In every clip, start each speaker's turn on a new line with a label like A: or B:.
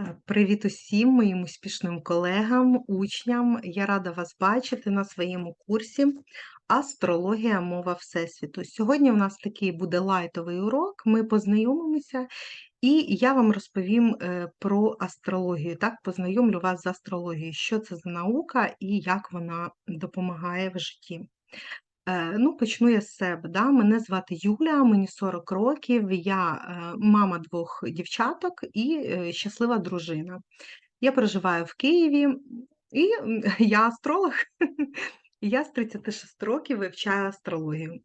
A: Е, Привіт усім моїм успішним колегам, учням. Я рада вас бачити на своєму курсі Астрологія мова Всесвіту. Сьогодні у нас такий буде лайтовий урок. Ми познайомимося, і я вам розповім е, про астрологію. Так, познайомлю вас з астрологією, що це за наука і як вона допомагає в житті. Е, Ну, почну я з себе. Да? Мене звати Юля, мені 40 років, я е, мама двох дівчаток і е, щаслива дружина. Я проживаю в Києві і я астролог. Я з 36 років вивчаю астрологію.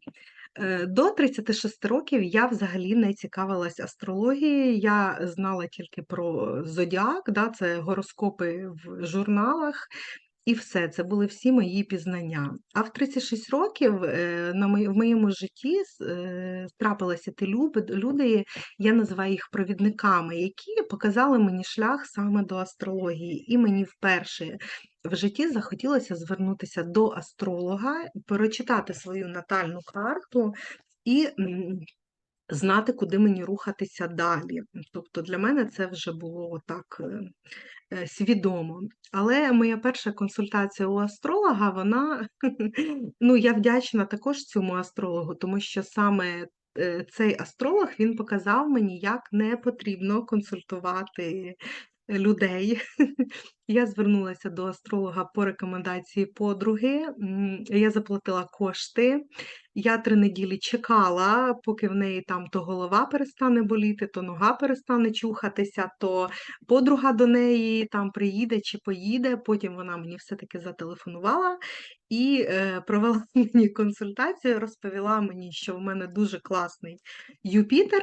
A: До 36 років я взагалі не цікавилась астрологією. Я знала тільки про зодіак, да, це гороскопи в журналах. І все, це були всі мої пізнання. А в 36 років е, на мої- в моєму житті е, трапилися ті люди, я називаю їх провідниками, які показали мені шлях саме до астрології. І мені вперше в житті захотілося звернутися до астролога, прочитати свою натальну карту і знати, куди мені рухатися далі. Тобто для мене це вже було так е, свідомо. Але моя перша консультація у астролога, вона, ну, я вдячна також цьому астрологу, тому що саме е, цей астролог він показав мені, як не потрібно консультувати людей. Я звернулася до астролога по рекомендації подруги. Я заплатила кошти. Я три неділі чекала, поки в неї там то голова перестане боліти, то нога перестане чухатися, то подруга до неї там приїде чи поїде. Потім вона мені все-таки зателефонувала і е, провела мені консультацію, розповіла мені, що в мене дуже класний Юпітер.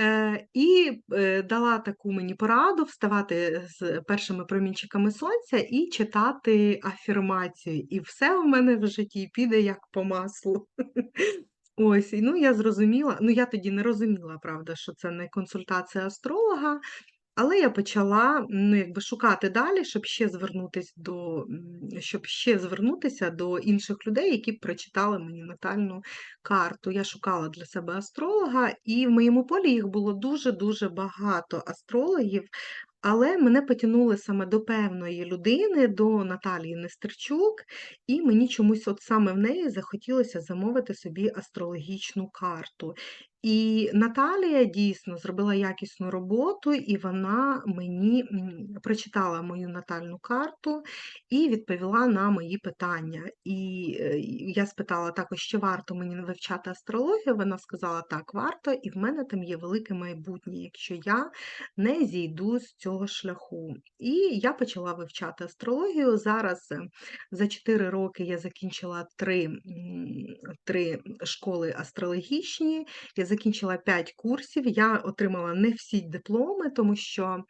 A: Е, і е, дала таку мені пораду вставати з першими промінчиками сонця і читати афірмацію. І все в мене в житті піде як по маслу. Ось, ну я зрозуміла. Ну я тоді не розуміла, правда, що це не консультація астролога, але я почала ну, якби шукати далі, щоб ще звернутися до, щоб ще звернутися до інших людей, які б прочитали мені натальну карту. Я шукала для себе астролога, і в моєму полі їх було дуже-дуже багато астрологів. Але мене потягнули саме до певної людини, до Наталії Нестерчук, і мені чомусь от саме в неї захотілося замовити собі астрологічну карту. І Наталія дійсно зробила якісну роботу, і вона мені прочитала мою натальну карту і відповіла на мої питання. І е, я спитала також, чи варто мені вивчати астрологію. Вона сказала, так, варто, і в мене там є велике майбутнє, якщо я не зійду з цього шляху. І я почала вивчати астрологію. Зараз е, за 4 роки я закінчила 3, 3 школи астрологічні. Я закінчила 5 курсів, я отримала не всі дипломи, тому що,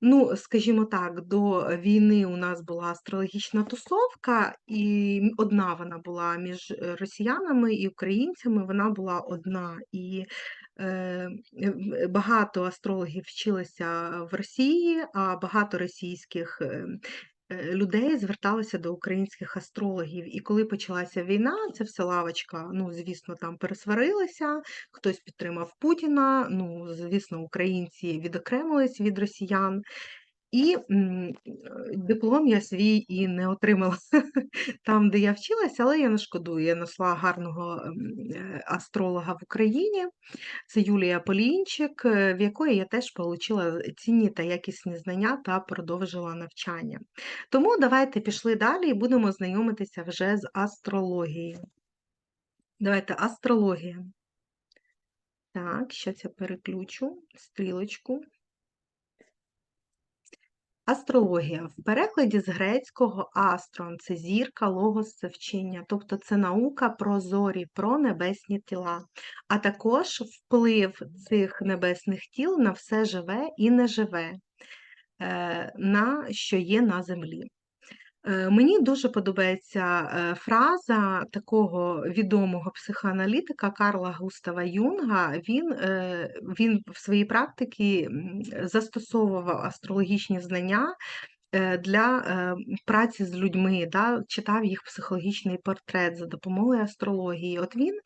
A: ну, скажімо так, до війни у нас була астрологічна тусовка, і одна вона була між е, росіянами і українцями, вона була одна. І е, багато астрологів вчилися в Росії, а багато російських е, е, людей зверталися до українських астрологів. І коли почалася війна, ця все лавочка, ну, звісно, там пересварилася, хтось підтримав Путіна, ну, звісно, українці відокремились від росіян. І диплом я свій і не отримала там, де я вчилася, але я не шкодую. Я знайшла гарного астролога в Україні. Це Юлія Полінчик, е, в якої я теж отримала цінні та якісні знання та продовжила навчання. Тому давайте пішли далі і будемо знайомитися вже з астрологією. Давайте астрологія. Так, зараз я переключу стрілочку. Астрологія. В перекладі з грецького астрон це зірка, логос це вчення, тобто це наука про зорі, про небесні тіла, а також вплив цих небесних тіл на все живе і неживе, е, на що є на землі. Е, Мені дуже подобається е, фраза такого відомого психоаналітика Карла Густава Юнга. Він, е, він в своїй практиці застосовував астрологічні знання для праці з людьми, да, читав їх психологічний портрет за допомогою астрології. От він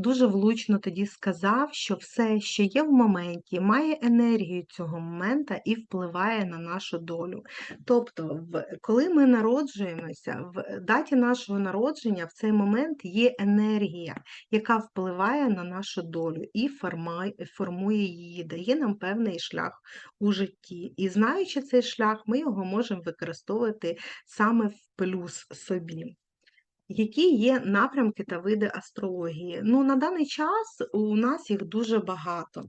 A: дуже влучно тоді сказав, що все, що є в моменті, має енергію цього момента і впливає на нашу долю. Тобто, коли ми народжуємося, в даті нашого народження в цей момент є енергія, яка впливає на нашу долю і формує її, дає нам певний шлях у житті. І знаючи цей шлях, ми його можемо використовувати саме в плюс собі. Які є напрямки та види астрології? Ну, на даний час у нас їх дуже багато.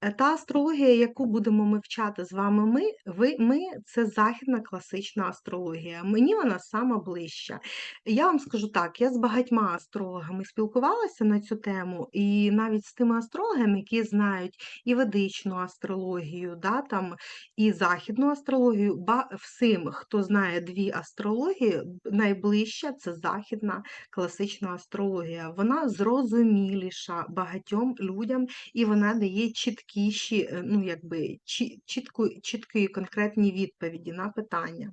A: Е, Та астрологія, яку будемо ми вчати з вами, ми, ви, ми це західна класична астрологія. Мені вона сама ближча. Я вам скажу так: я з багатьма астрологами спілкувалася на цю тему, і навіть з тими астрологами, які знають і ведичну астрологію, да, там, і західну астрологію, ба, всім, хто знає дві астрології, найближча це західна класична астрологія. Вона зрозуміліша багатьом людям, і вона дає чіткіші, е, ну, якби, чі- чітку, чіткі конкретні відповіді на питання.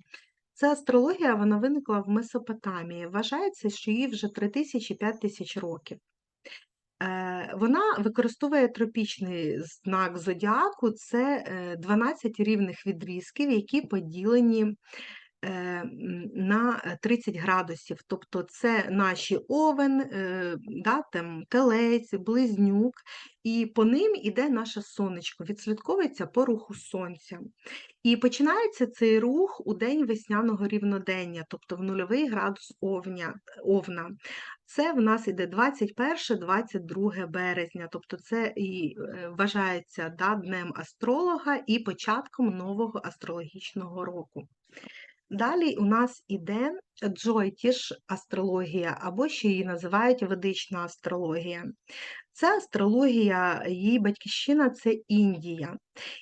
A: Ця астрологія вона виникла в Месопотамії. Вважається, що їй вже 3000-5000 тисяч років. Е, Вона використовує тропічний знак зодіаку, це е, 12 рівних відрізків, які поділені е, на е, 30 градусів. Тобто це наші овен, е, да, там, телець, близнюк, і по ним іде наше сонечко, відслідковується по руху сонця. І починається цей рух у день весняного рівнодення, тобто в нульовий градус овня, овна. Це в нас іде 21-22 березня, тобто це і е, вважається да, днем астролога і початком нового астрологічного року. Далі у нас іде Джойтіш астрологія, або ще її називають ведична астрологія. Це астрологія, її батьківщина це Індія.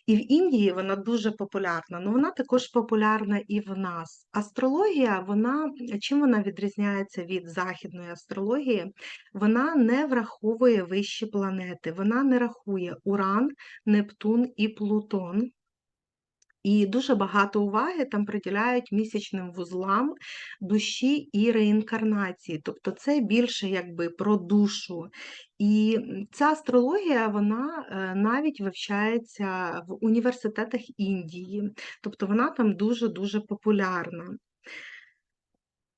A: І в Індії вона дуже популярна, але вона також популярна і в нас. Астрологія, вона, чим вона відрізняється від західної астрології? Вона не враховує вищі планети, вона не рахує Уран, Нептун і Плутон. І дуже багато уваги там приділяють місячним вузлам душі і реінкарнації. Тобто це більше якби про душу. І ця астрологія вона е, навіть вивчається в університетах Індії, тобто вона там дуже-дуже популярна.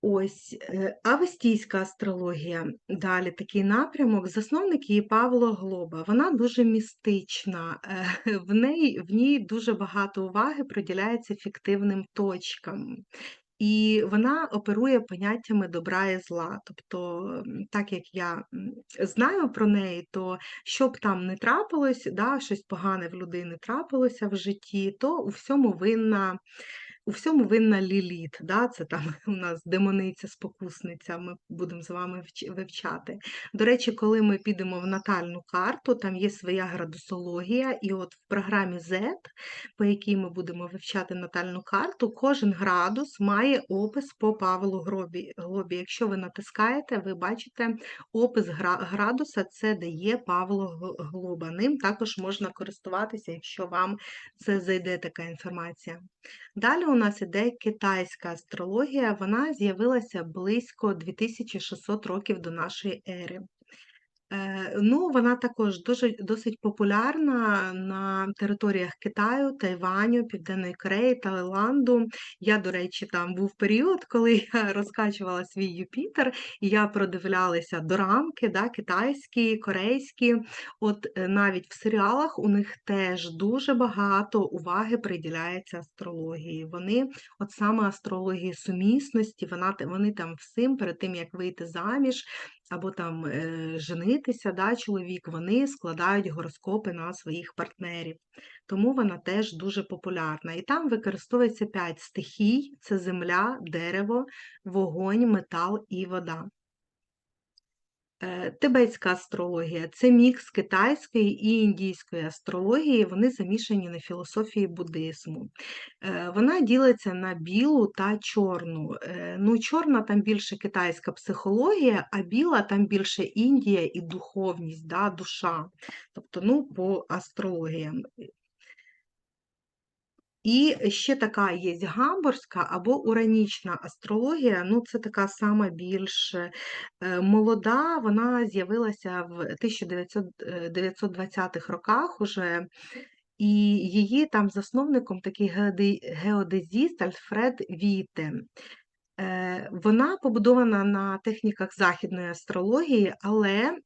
A: Ось, е, авестійська астрологія, далі такий напрямок, засновник її Павло Глоба. Вона дуже містична, е, в неї, в ній дуже багато уваги приділяється фіктивним точкам. І вона оперує поняттями добра і зла. Тобто, так як я знаю про неї, то що б там не трапилось, да, щось погане в людини трапилося в житті, то у всьому винна у всьому винна Ліліт, да? це там у нас демониця-спокусниця, ми будемо з вами вивчати. До речі, коли ми підемо в натальну карту, там є своя градусологія, і от в програмі Z, по якій ми будемо вивчати натальну карту, кожен градус має опис по Павлу. Глобі. Якщо ви натискаєте, ви бачите опис градуса, це дає Павло Глоба. Ним також можна користуватися, якщо вам це зайде така інформація. Далі у нас іде китайська астрологія, вона з'явилася близько 2600 років до нашої ери. Е, Ну, вона також дуже досить популярна на територіях Китаю, Тайваню, Південної Кореї, Таїланду. Я, до речі, там був період, коли я розкачувала свій Юпітер, і я продивлялася дорамки, да, китайські, корейські. От е, навіть в серіалах у них теж дуже багато уваги приділяється астрології. Вони, от саме астрології сумісності, вона, вони там всім перед тим, як вийти заміж або там е, женитися, да, чоловік, вони складають гороскопи на своїх партнерів. Тому вона теж дуже популярна. І там використовується п'ять стихій: це земля, дерево, вогонь, метал і вода. Е, Тибетська астрологія це мікс китайської і індійської астрології, вони замішані на філософії буддизму. Е, Вона ділиться на білу та чорну. Е, Ну, чорна там більше китайська психологія, а біла там більше Індія і духовність, да, душа. Тобто, ну, по астрологіям. І ще така є гамбурзька або уранічна астрологія. Ну, це така сама більш е, молода. Вона з'явилася в 1920-х роках уже. І її там засновником такий геодезіст Альфред Віте. Е, вона побудована на техніках західної астрології, але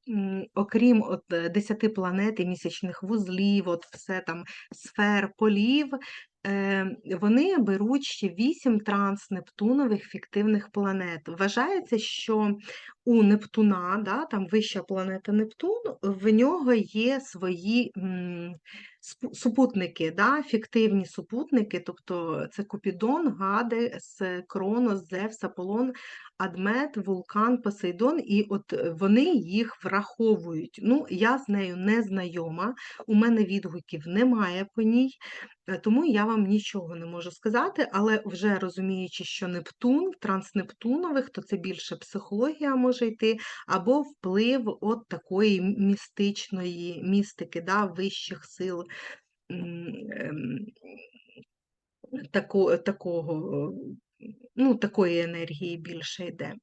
A: окрім от 10 е, планет і місячних вузлів, от все там сфер, полів, е, вони беруть ще 8 транснептунових фіктивних планет. Вважається, що у Нептуна, да, там вища планета Нептун, в нього є свої супутники, да, фіктивні супутники, тобто це Купідон, Гадес, Кронос, Зевс, Аполлон, Адмет, Вулкан, Посейдон, і от вони їх враховують. Ну, Я з нею не знайома, у мене відгуків немає по ній. Е, тому я вам нічого не можу сказати, але вже розуміючи, що Нептун, транснептунових, то це більше психологія може йти, або вплив от такої містичної містики, да, вищих сил ем, тако, такого, ну, такої енергії більше йде.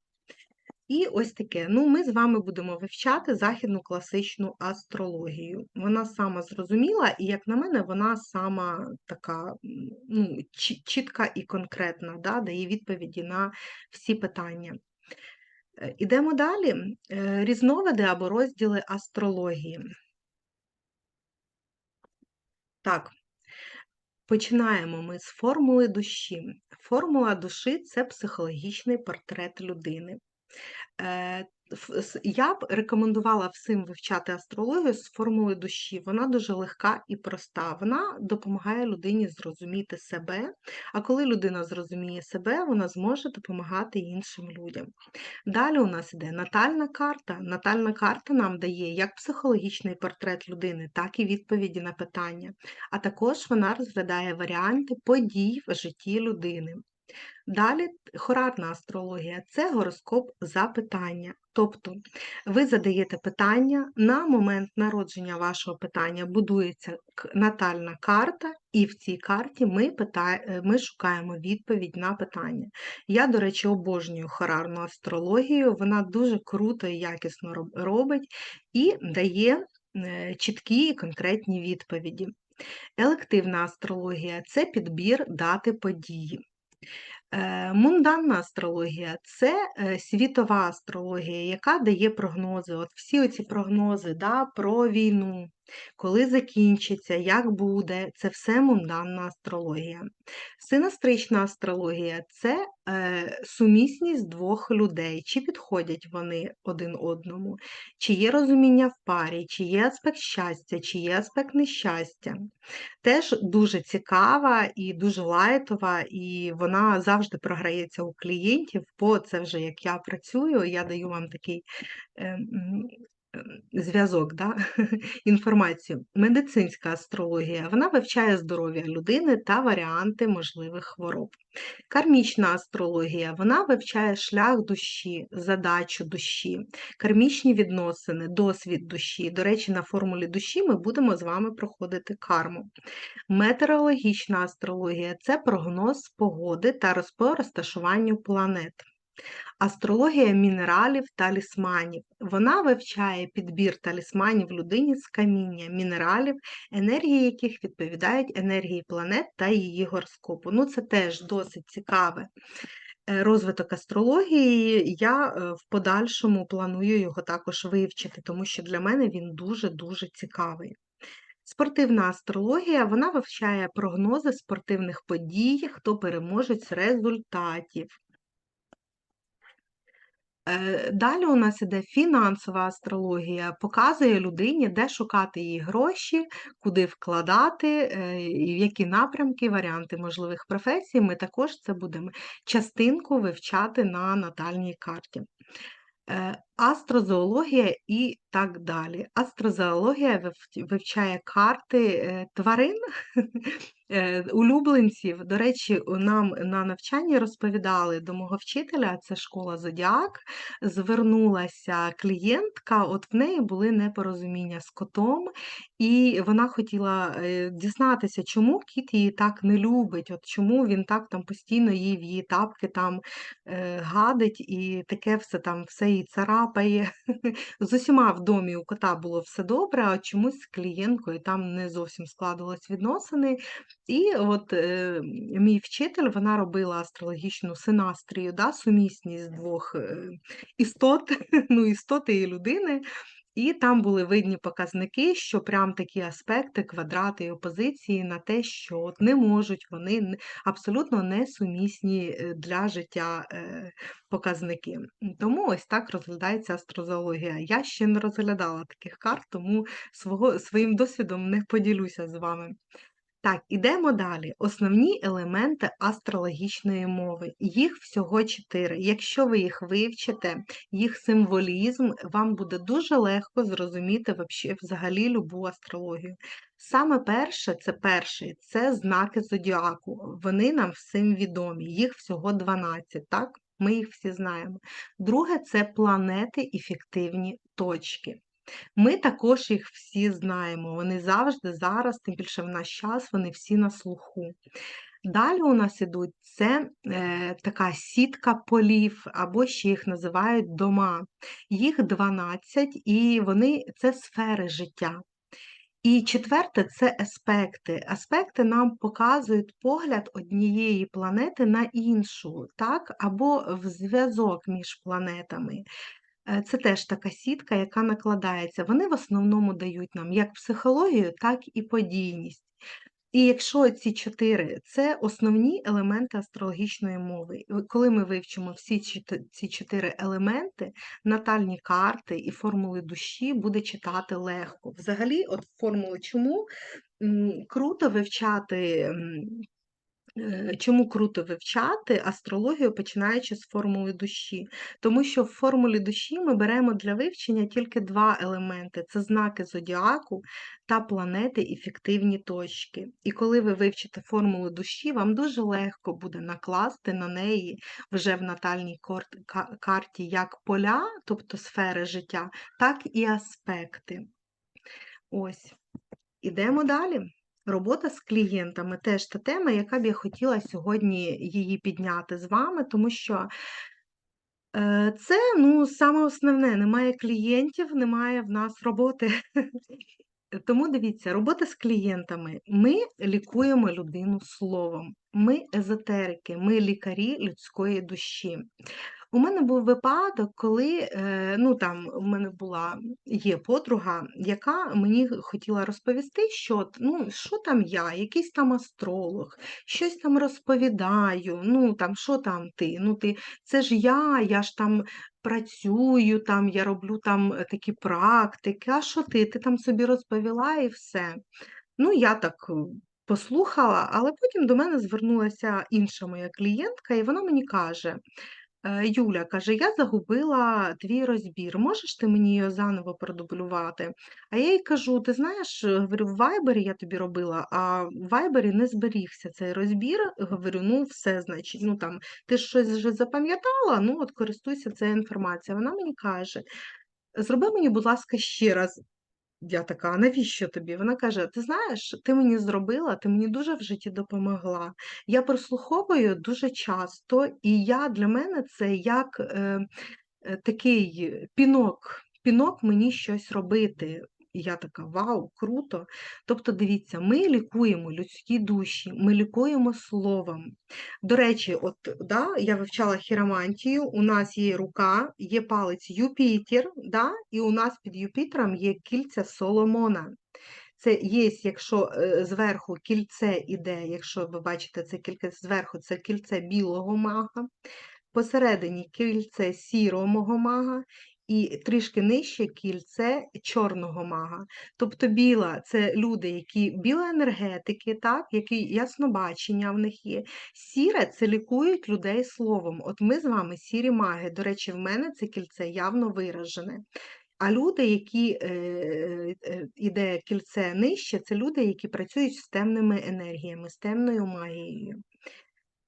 A: І ось таке. Ну, Ми з вами будемо вивчати західну класичну астрологію. Вона сама зрозуміла, і, як на мене, вона сама така ну, чітка і конкретна, да, дає відповіді на всі питання. Е, ідемо далі. Е, різновиди або розділи астрології. Так, починаємо ми з формули душі. Формула душі це психологічний портрет людини. Я б рекомендувала всім вивчати астрологію з формулою душі. Вона дуже легка і проста. Вона допомагає людині зрозуміти себе, а коли людина зрозуміє себе, вона зможе допомагати іншим людям. Далі у нас іде натальна карта. Натальна карта нам дає як психологічний портрет людини, так і відповіді на питання. А також вона розглядає варіанти подій в житті людини. Далі хорарна астрологія це гороскоп запитання. Тобто ви задаєте питання, на момент народження вашого питання будується натальна карта, і в цій карті ми питає, е, ми шукаємо відповідь на питання. Я, до речі, обожнюю хорарну астрологію, вона дуже круто і якісно робить і дає е, чіткі і конкретні відповіді. Елективна астрологія це підбір дати події. Е, мунданна астрологія це е, світова астрологія, яка дає прогнози. От Всі оці прогнози да, про війну, коли закінчиться, як буде, це все мунданна астрологія. Синастрична астрологія це е, сумісність двох людей, чи підходять вони один одному, чи є розуміння в парі, чи є аспект щастя, чи є аспект нещастя. Теж дуже цікава і дуже лайтова, і вона завжди програється у клієнтів, бо це вже як я працюю, я даю вам такий. Е, зв'язок, да? інформацію. Медицинська астрологія вона вивчає здоров'я людини та варіанти можливих хвороб. Кармічна астрологія вона вивчає шлях душі, задачу душі, кармічні відносини, досвід душі. До речі, на формулі душі ми будемо з вами проходити карму. Метеорологічна астрологія це прогноз погоди та розпорозташування планет. Астрологія мінералів талісманів. Вона вивчає підбір талісманів людині з каміння, мінералів, енергії яких відповідають енергії планет та її гороскопу. Ну, Це теж досить цікаве е, розвиток астрології. Я е, в подальшому планую його також вивчити, тому що для мене він дуже-дуже цікавий. Спортивна астрологія вона вивчає прогнози спортивних подій, хто переможець результатів. Е, далі у нас іде фінансова астрологія, показує людині, де шукати її гроші, куди вкладати, е, в які напрямки, варіанти можливих професій. Ми також це будемо частинку вивчати на натальній карті. Астрозоологія і так далі. Астрозоологія вивчає карти е, тварин, е, улюбленців. До речі, нам на навчанні розповідали до мого вчителя, це школа Зодіак, звернулася клієнтка, от в неї були непорозуміння з котом, і вона хотіла е, дізнатися, чому кіт її так не любить, от чому він так там постійно їй в її тапки там гадить і таке все там, все їй царапає. З усіма в домі у кота було все добре, а чомусь з клієнткою там не зовсім складувались відносини. І от е, мій вчитель вона робила астрологічну синастрію, да, сумісність двох е, істот, ну, істоти і людини. І там були видні показники, що прям такі аспекти, квадрати і опозиції на те, що от не можуть вони абсолютно несумісні е, для життя е, показники. Тому ось так розглядається астрозоологія. Я ще не розглядала таких карт, тому свого, своїм досвідом не поділюся з вами. Так, ідемо далі. Основні елементи астрологічної мови. Їх всього чотири. Якщо ви їх вивчите, їх символізм, вам буде дуже легко зрозуміти взагалі любу астрологію. Саме перше, це перший, це знаки зодіаку. Вони нам всім відомі. Їх всього 12, так? Ми їх всі знаємо. Друге це планети і фіктивні точки. Ми також їх всі знаємо. Вони завжди зараз, тим більше в наш час, вони всі на слуху. Далі у нас ідуть це е, така сітка полів, або ще їх називають дома. Їх 12, і вони це сфери життя. І четверте це аспекти. Аспекти нам показують погляд однієї планети на іншу, так? або в зв'язок між планетами. Е, Це теж така сітка, яка накладається. Вони в основному дають нам як психологію, так і подійність. І якщо ці чотири це основні елементи астрологічної мови. Коли ми вивчимо всі ці чотири елементи, натальні карти і формули душі буде читати легко. Взагалі, от формули чому круто вивчати. Е, Чому круто вивчати астрологію, починаючи з формули душі? Тому що в формулі душі ми беремо для вивчення тільки два елементи: це знаки зодіаку та планети і фіктивні точки. І коли ви вивчите формулу душі, вам дуже легко буде накласти на неї вже в натальній карті як поля, тобто сфери життя, так і аспекти. Ось. Ідемо далі. Робота з клієнтами теж та тема, яка б я хотіла сьогодні її підняти з вами, тому що е, це ну, саме основне, немає клієнтів, немає в нас роботи. Тому дивіться, робота з клієнтами. Ми лікуємо людину словом. Ми езотерики, ми лікарі людської душі. У мене був випадок, коли е, ну, там, у мене була є подруга, яка мені хотіла розповісти, що ну, що там я, якийсь там астролог, щось там розповідаю, ну там, що там ти? Ну, ти, це ж я, я ж там працюю, там, я роблю там е, такі практики, а що ти? Ти там собі розповіла і все. Ну, я так е, послухала, але потім до мене звернулася інша моя клієнтка, і вона мені каже: Юля каже: Я загубила твій розбір. Можеш ти мені його заново продублювати? А я їй кажу: ти знаєш, е, говорю, в Вайбері я тобі робила, а в Вайбері не зберігся цей розбір. Говорю, ну все, значить, ну там ти ж щось вже запам'ятала, ну от користуйся цією інформацією. Вона мені каже: зроби мені, будь ласка, ще раз. Я така, а навіщо тобі? Вона каже: Ти знаєш, ти мені зробила, ти мені дуже в житті допомогла. Я прослуховую дуже часто, і я для мене це як е, е, такий пінок, пінок мені щось робити. І я така, вау, круто. Тобто, дивіться, ми лікуємо людські душі, ми лікуємо словом. До речі, от да, я вивчала хіромантію, у нас є рука, є палець Юпітер, да, і у нас під Юпітером є кільця Соломона. Це є, якщо е, зверху кільце іде, якщо ви бачите це кільце зверху, це кільце білого мага, посередині кільце сірого мага, і трішки нижче кіль це чорного мага. Тобто біла це люди, які біоенергетики, так, які яснобачення в них є. Сіре це лікують людей словом. От ми з вами сірі маги. До речі, в мене це кільце явно виражене. А люди, які е, е, іде кільце нижче, це люди, які працюють з темними енергіями, з темною магією.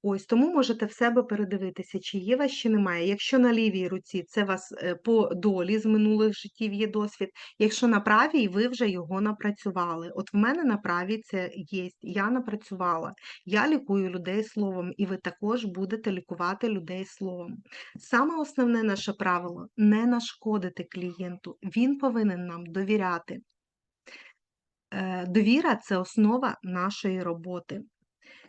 A: Ось, тому можете в себе передивитися, чи є вас, чи немає. Якщо на лівій руці це вас е, по долі з минулих життів є досвід, якщо на правій, ви вже його напрацювали. От в мене на правій це є, я напрацювала. Я лікую людей словом, і ви також будете лікувати людей словом. Саме основне наше правило не нашкодити клієнту, він повинен нам довіряти. Е, довіра це основа нашої роботи.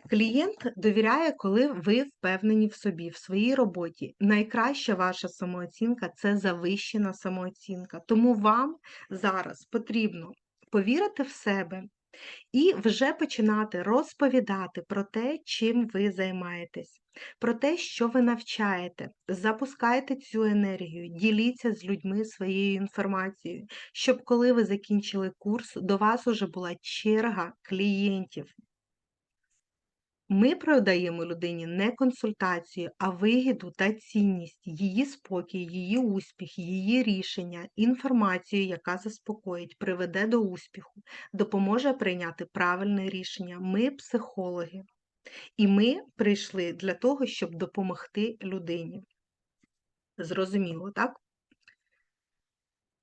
A: Клієнт довіряє, коли ви впевнені в собі, в своїй роботі. Найкраща ваша самооцінка це завищена самооцінка. Тому вам зараз потрібно повірити в себе і вже починати розповідати про те, чим ви займаєтесь, про те, що ви навчаєте. Запускайте цю енергію, діліться з людьми своєю інформацією, щоб коли ви закінчили курс, до вас уже була черга клієнтів. Ми продаємо людині не консультацію, а вигіду та цінність, її спокій, її успіх, її рішення, інформацію, яка заспокоїть, приведе до успіху, допоможе прийняти правильне рішення. Ми психологи. І ми прийшли для того, щоб допомогти людині. Зрозуміло, так?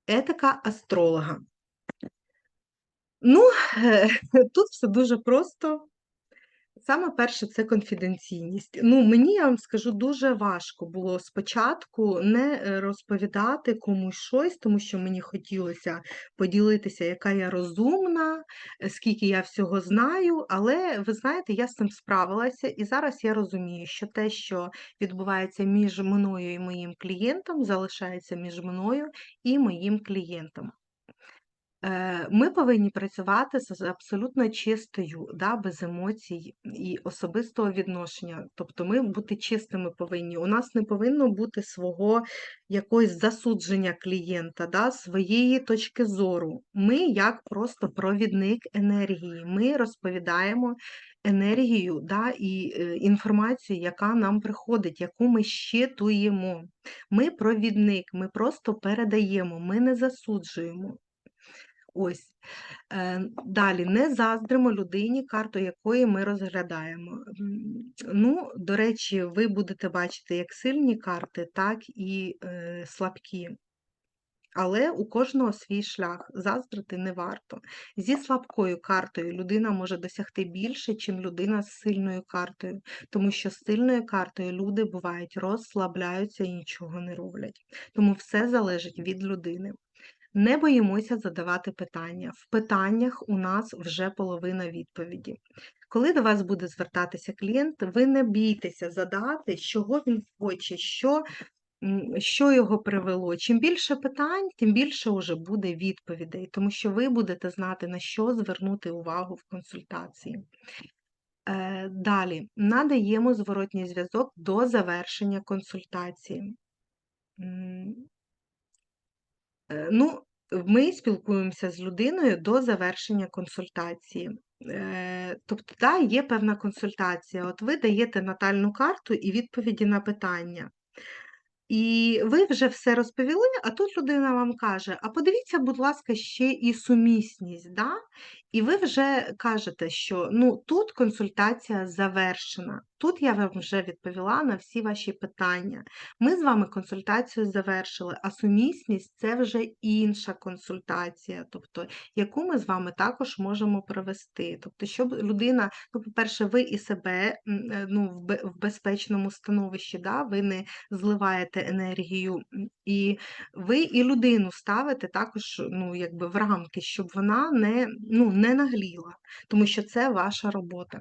A: Етика астролога. Ну, тут все дуже просто. Саме перше це конфіденційність. Ну, мені, я вам скажу, дуже важко було спочатку не е, розповідати комусь щось, тому що мені хотілося поділитися, яка я розумна, е, скільки я всього знаю. Але ви знаєте, я з цим справилася, і зараз я розумію, що те, що відбувається між мною і моїм клієнтом, залишається між мною і моїм клієнтом. Е, ми повинні працювати з абсолютно чистою, да, без емоцій і особистого відношення. Тобто ми бути чистими повинні. У нас не повинно бути свого якогось засудження клієнта, да, своєї точки зору. Ми як просто провідник енергії. Ми розповідаємо енергію да, і е, інформацію, яка нам приходить, яку ми щитуємо. Ми провідник, ми просто передаємо, ми не засуджуємо. Ось. Е, далі не заздримо людині, карту якої ми розглядаємо. Ну, До речі, ви будете бачити як сильні карти, так і е, слабкі. Але у кожного свій шлях заздрити не варто. Зі слабкою картою людина може досягти більше, ніж людина з сильною картою, тому що з сильною картою люди бувають розслабляються і нічого не роблять. Тому все залежить від людини. Не боїмося задавати питання. В питаннях у нас вже половина відповіді. Коли до вас буде звертатися клієнт, ви не бійтеся задати, чого він хоче, що що його привело. Чим більше питань, тим більше вже буде відповідей, тому що ви будете знати, на що звернути увагу в консультації. Е, далі надаємо зворотній зв'язок до завершення консультації. Е, ну, ми спілкуємося з людиною до завершення консультації. Е, тобто, да, є певна консультація. От ви даєте натальну карту і відповіді на питання. І ви вже все розповіли, а тут людина вам каже: а подивіться, будь ласка, ще і сумісність. Да? І ви вже кажете, що ну, тут консультація завершена. Тут я вам вже відповіла на всі ваші питання. Ми з вами консультацію завершили, а сумісність це вже інша консультація, тобто, яку ми з вами також можемо провести. Тобто, щоб людина, ну, по-перше, ви і себе е, ну, в безпечному становищі, да? ви не зливаєте енергію, і ви і людину ставите також ну, якби в рамки, щоб вона не, ну, не нагліла, тому що це ваша робота.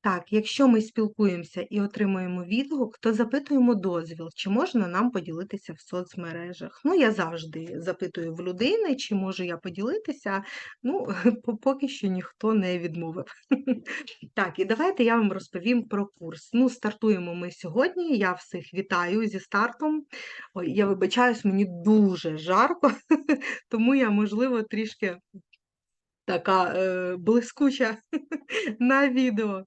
A: Так, якщо ми спілкуємося і отримуємо відгук, то запитуємо дозвіл, чи можна нам поділитися в соцмережах. Ну, я завжди запитую в людини, чи можу я поділитися. Ну, поки що ніхто не відмовив. Так, і давайте я вам розповім про курс. Ну, стартуємо ми сьогодні. Я всіх вітаю зі стартом. Ой, я вибачаюсь, мені дуже жарко, тому я, можливо, трішки така е, блискуча на відео.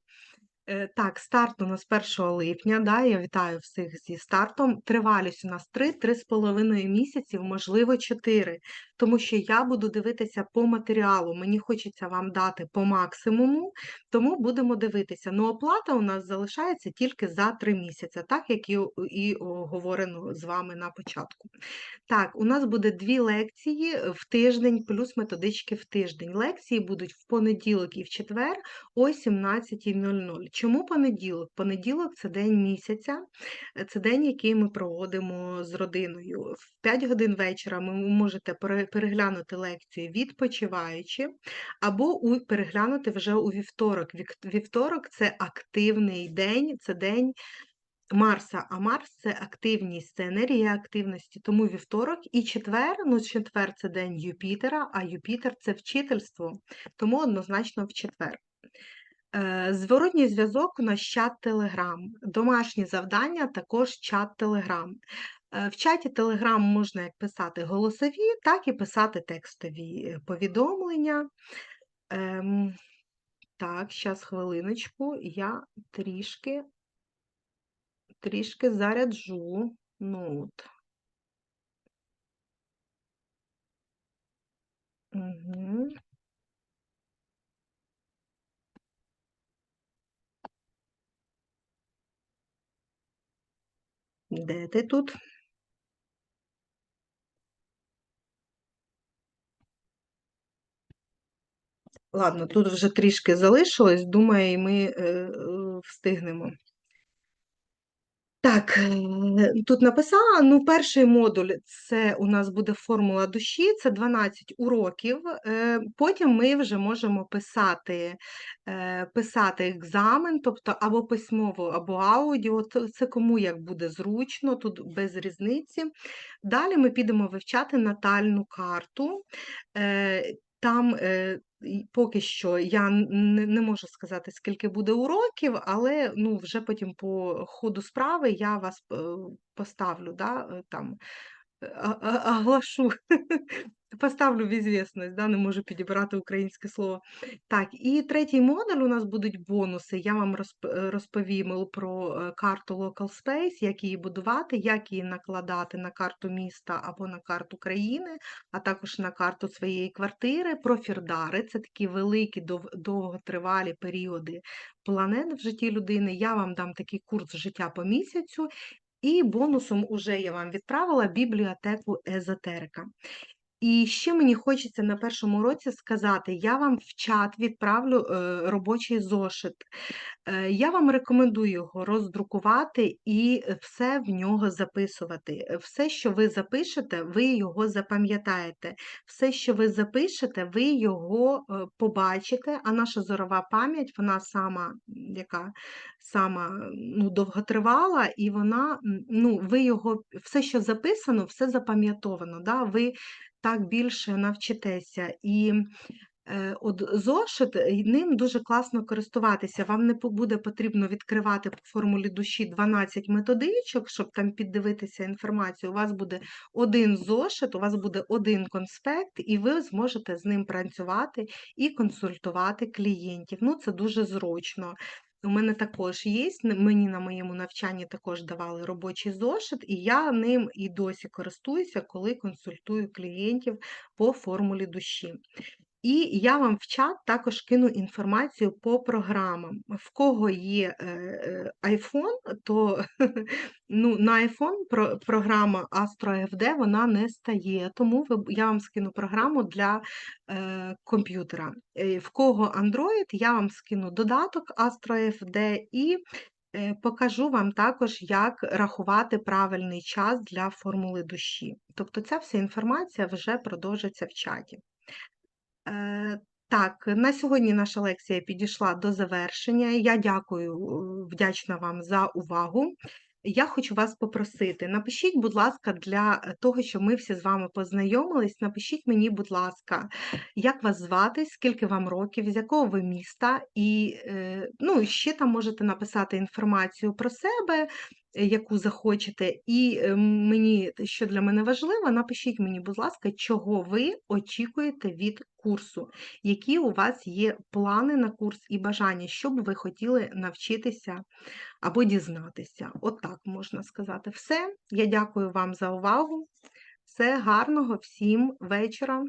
A: Е, Так, старт у нас 1 липня. Да, я вітаю всіх зі стартом. Тривалість у нас 3-3,5 місяців, можливо, 4. Тому що я буду дивитися по матеріалу. Мені хочеться вам дати по максимуму, тому будемо дивитися. Ну, оплата у нас залишається тільки за 3 місяці, так як і, і говорено з вами на початку. Так, у нас буде дві лекції в тиждень, плюс методички в тиждень. Лекції будуть в понеділок і в четвер о 17.00. Чому понеділок? Понеділок це день місяця, е, це день, який ми проводимо з родиною. В 5 годин вечора ви можете переглянути лекцію відпочиваючи, або переглянути вже у вівторок. Вівторок це активний день, це день. Марса, а Марс це активність, це енергія активності. Тому вівторок і четвер, ну четвер це день Юпітера, а Юпітер це вчительство, тому однозначно в четвер. Е, зворотній зв'язок у нас чат Телеграм. Домашні завдання також чат Телеграм. В чаті Телеграм можна як писати голосові, так і писати текстові е, повідомлення. Ем, так, зараз хвилиночку, я трішки трішки заряджу ноут. Угу. Де ти тут? Ладно, тут вже трішки залишилось, думаю, і ми е, е, встигнемо. Так, е, тут написала, ну, перший модуль це у нас буде формула душі, це 12 уроків. Е, потім ми вже можемо писати е, писати екзамен, тобто або письмово, або аудіо, це кому як буде зручно, тут без різниці. Далі ми підемо вивчати натальну карту. Там поки що я не, не можу сказати, скільки буде уроків, але ну, вже потім по ходу справи я вас е, поставлю да, е, там оглашу, поставлю в ізвісність, да, не можу підібрати українське слово. Так, і третій модуль у нас будуть бонуси. Я вам розповім про е, карту Local Space, як її будувати, як її накладати на карту міста або на карту країни, а також на карту своєї квартири, про фірдари. Це такі великі, довготривалі періоди планет в житті людини. Я вам дам такий курс життя по місяцю, і бонусом уже я вам відправила бібліотеку езотерика. І ще мені хочеться на першому році сказати: я вам в чат відправлю е, робочий зошит. Е, я вам рекомендую його роздрукувати і все в нього записувати. Все, що ви запишете, ви його запам'ятаєте. Все, що ви запишете, ви його е, побачите, а наша зорова пам'ять, вона сама яка сама ну, довготривала, і вона, ну, ви його, все, що записано, все запам'ятовано. Да? Ви так більше навчитеся. І е, от зошит, ним дуже класно користуватися. Вам не буде потрібно відкривати по формулі душі 12 методичок, щоб там піддивитися інформацію. У вас буде один зошит, у вас буде один конспект, і ви зможете з ним працювати і консультувати клієнтів. Ну, Це дуже зручно. У мене також є, мені на моєму навчанні також давали робочий зошит, і я ним і досі користуюся, коли консультую клієнтів по формулі душі. І я вам в чат також кину інформацію по програмам. В кого є е, е, iPhone, то ну, на iPhone програма AstroFD вона не стає, тому я вам скину програму для е, комп'ютера. В кого Android, я вам скину додаток AstroFD і покажу вам також, як рахувати правильний час для формули душі. Тобто ця вся інформація вже продовжиться в чаті. Е, Так, на сьогодні наша лекція підійшла до завершення. Я дякую, е, вдячна вам за увагу. Я хочу вас попросити, напишіть, будь ласка, для того, щоб ми всі з вами познайомились, напишіть мені, будь ласка, як вас звати, скільки вам років, з якого ви міста, і е, ну, ще там можете написати інформацію про себе, яку захочете. І е, мені, що для мене важливо, напишіть мені, будь ласка, чого ви очікуєте від курсу, які у вас є плани на курс і бажання, що б ви хотіли навчитися або дізнатися. Отак можна сказати. Все. Я дякую вам за увагу. Все гарного всім вечора.